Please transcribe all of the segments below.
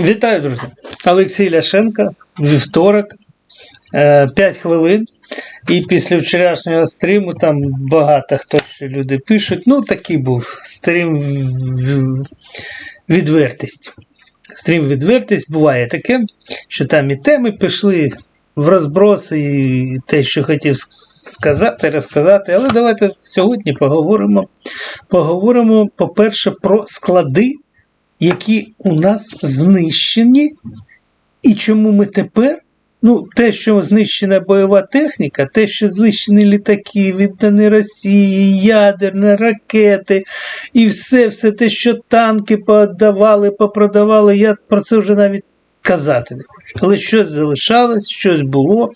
Вітаю, друзі! Олексій Ляшенко, вівторок, 5 хвилин. І після вчорашнього стріму там багато хто ще люди пишуть. Ну, такий був стрім відвертість. Стрім відвертість буває таке, що там і теми пішли в розброс, і те, що хотів сказати, розказати. Але давайте сьогодні поговоримо. Поговоримо, по-перше, про склади які у нас знищені, і чому ми тепер, ну, те, що знищена бойова техніка, те, що знищені літаки, віддані Росії, ядерні ракети, і все, все те, що танки подавали, попродавали, я про це вже навіть казати не хочу. Але щось залишалось, щось було,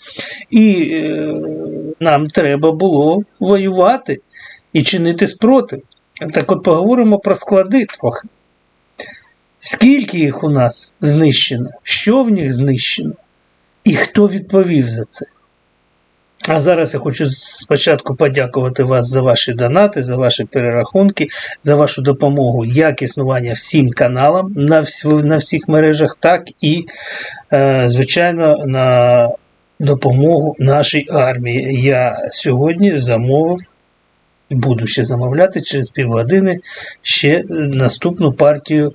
і е, нам треба було воювати і чинити спротив. Так от поговоримо про склади трохи. Скільки їх у нас знищено, що в них знищено, і хто відповів за це? А зараз я хочу спочатку подякувати вас за ваші донати, за ваші перерахунки, за вашу допомогу як існування всім каналам на, вс- на всіх мережах, так і, е, звичайно, на допомогу нашій армії. Я сьогодні замовив, буду ще замовляти через півгодини ще наступну партію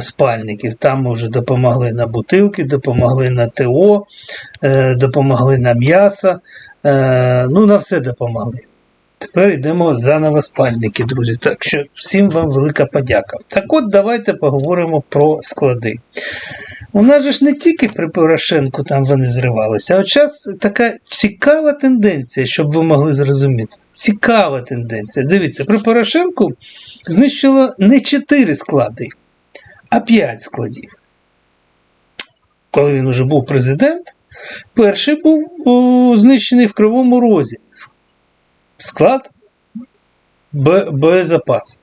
спальників. Там вже допомогли на бутилки, допомогли на ТО, е, допомогли на м'ясо, е, ну на все допомогли. Тепер йдемо за новоспальники, друзі. Так що всім вам велика подяка. Так от давайте поговоримо про склади. У нас же ж не тільки при Порошенку там вони зривалися, а от зараз така цікава тенденція, щоб ви могли зрозуміти. Цікава тенденція. Дивіться, при Порошенку знищило не 4 склади, а 5 складів. Коли він вже був президент, перший був о, знищений в Кривому Розі. Склад Б- боєзапас.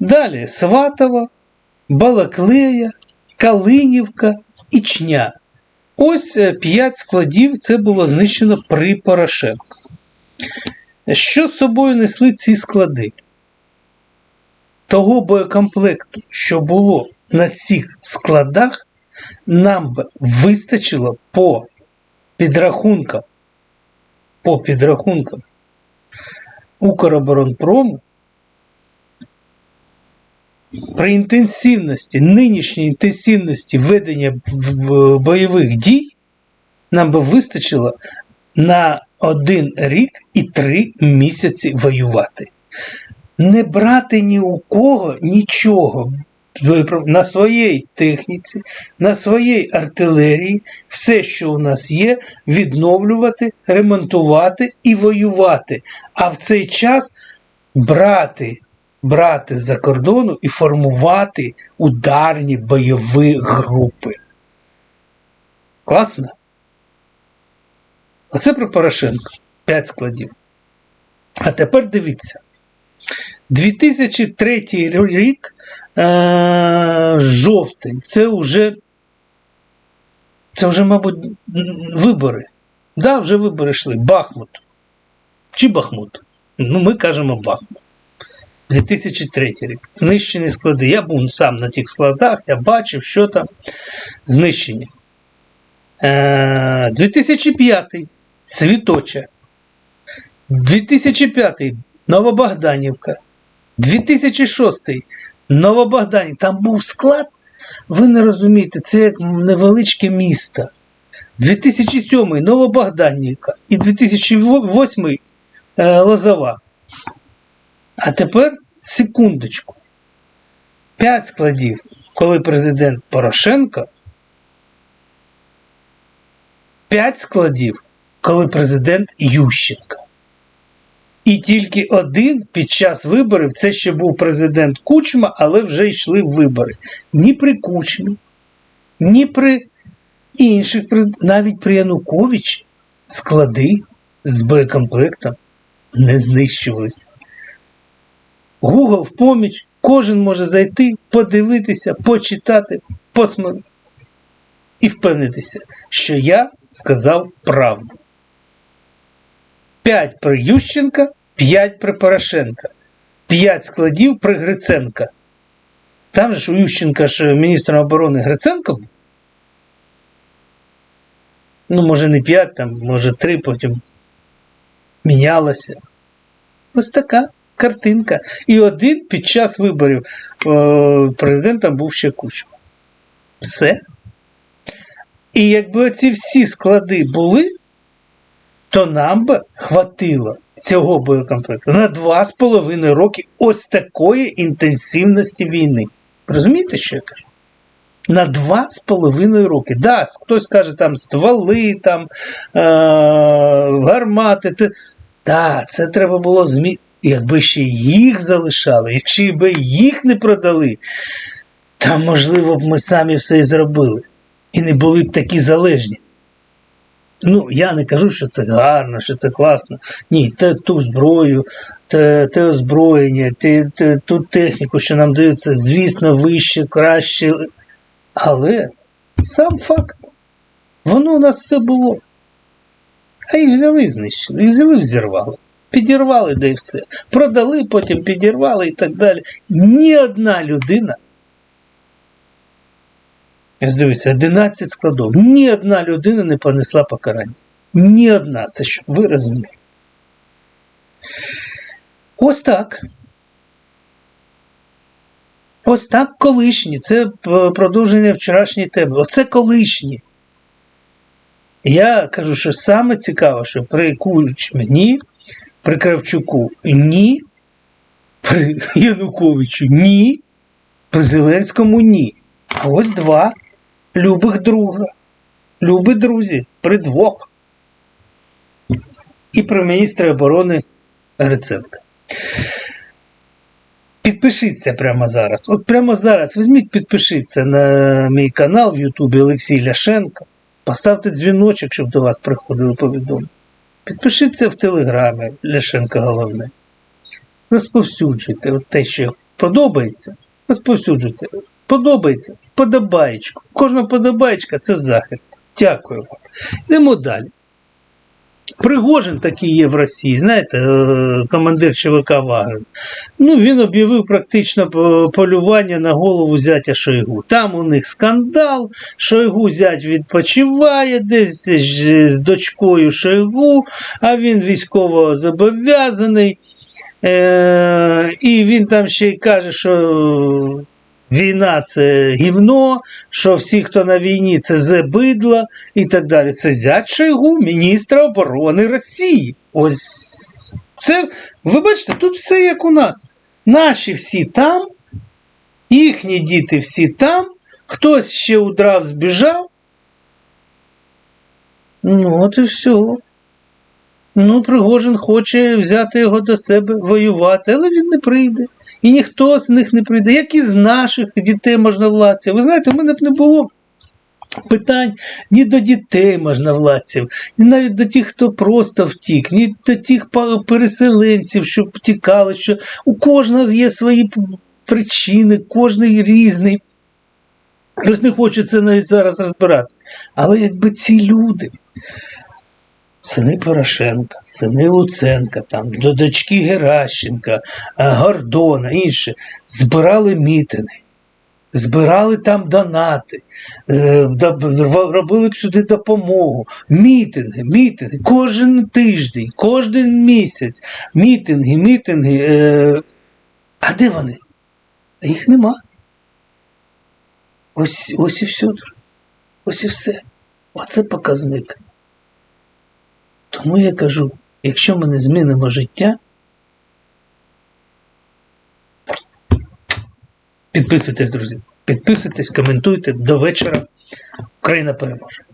Далі Сватова, Балаклея, Калинівка, Ічня. Ось е, п'ять складів це було знищено при Порошенку. Що з собою несли ці склади? Того боєкомплекту, що було на цих складах, нам би вистачило по підрахункам, по підрахункам Укроборонпрому при інтенсивності, нинішній інтенсивності ведення бойових дій, нам би вистачило на один рік і три місяці воювати. Не брати ні у кого нічого. На своїй техніці, на своїй артилерії, все, що у нас є, відновлювати, ремонтувати і воювати. А в цей час брати брати з-за кордону і формувати ударні бойові групи. Класно? Оце про Порошенко. П'ять складів. А тепер дивіться. 2003 рік е- жовтень. Це вже, це вже, мабуть, вибори. Да, вже вибори йшли. Бахмут. Чи Бахмут? Ну, ми кажемо Бахмут. 2003 рік. Знищені склади. Я був сам на тих складах, я бачив, що там знищені. Е, 2005 Цвіточа. 2005 Новобогданівка. 2006 Новобогданівка. Там був склад, ви не розумієте, це як невеличке місто. 2007 Новобогданівка і 2008 е, Лозова. А тепер секундочку. П'ять складів, коли президент Порошенко. П'ять складів, коли президент Ющенко. І тільки один під час виборів це ще був президент Кучма, але вже йшли вибори. Ні при Кучмі, ні при інших, навіть при Януковичі склади з боєкомплектом не знищувалися. Google в поміч, кожен може зайти, подивитися, почитати, посмотрети і впевнитися, що я сказав правду. 5 при Ющенка, 5 при Порошенка, 5 складів при Гриценка. Там же ж у Ющенка ж міністром оборони Гриценко був. Ну, може, не 5, там, може 3, потім мінялося. Ось така картинка. І один під час виборів е, президентом був ще Кучма. Все. І якби оці всі склади були, то нам би хватило цього боєкомплекту на 2,5 роки ось такої інтенсивності війни. Розумієте, що я кажу? На 2,5 роки. Да, хтось каже, там стволи, там е- гармати. Те... Да, це треба було змі. Якби ще їх залишали, якщо б їх не продали, то, можливо, б ми самі все і зробили. І не були б такі залежні. Ну, я не кажу, що це гарно, що це класно. Ні, те ту зброю, те, те озброєння, те, те, ту техніку, що нам дається, звісно, вище, краще. Але сам факт, воно у нас все було. А їх взяли і знищили, їх взяли, взірвали. Підірвали, де і все. Продали, потім підірвали і так далі. Ні одна людина. Ось дивіться, 11 складов. Ні одна людина не понесла покарання. Ні одна. Це щоб ви розуміли. Ось так. Ось так колишні. Це продовження вчорашньої теми. Оце колишні. Я кажу, що саме цікаво, що при Кучмі ні, при Кравчуку ні, при Януковичу ні, при Зеленському ні. А ось два любих друга, любі друзі, при двох. І при міністра оборони Гриценка. Підпишіться прямо зараз. От прямо зараз візьміть, підпишіться на мій канал в Ютубі Олексій Ляшенко. Поставте дзвіночок, щоб до вас приходили повідомлення. Підпишіться в Телеграмі Ляшенко головне. Розповсюджуйте от те, що подобається. Розповсюджуйте. Подобається. Подобаєчку. Кожна подобаєчка це захист. Дякую вам. Йдемо далі. Пригожин такий є в Росії, знаєте, командир ЧВК Вагнер. Ну, він об'явив практично полювання на голову зятя Шойгу. Там у них скандал. Шойгу зять відпочиває десь з дочкою Шойгу, а він військово зобов'язаний. Е- І він там ще й каже, що. Війна це гівно, що всі, хто на війні, це зебидла і так далі. Це зять Шойгу, міністра оборони Росії. Ось це, ви бачите, тут все як у нас. Наші всі там, їхні діти всі там, хтось ще удрав, збіжав. Ну, от і все. Ну, Пригожин хоче взяти його до себе, воювати, але він не прийде. І ніхто з них не прийде, як і з наших дітей можновладців. Ви знаєте, у мене б не було питань ні до дітей можновладців, ні навіть до тих, хто просто втік, ні до тих переселенців, що втікали, що у кожного є свої причини, кожний різний. Ось не хочу це навіть зараз розбирати. Але якби ці люди сини Порошенка, сини Луценка, там, до дочки Геращенка, Гордона, інше, збирали мітинги, збирали там донати, е, робили б сюди допомогу. Мітинги, мітинги, кожен тиждень, кожен місяць, мітинги, мітинги. Е, а де вони? Їх нема. Ось ось і все. Ось і все. Оце показник. Тому я кажу, якщо ми не змінимо життя, підписуйтесь, друзі. Підписуйтесь, коментуйте до вечора. Україна переможе.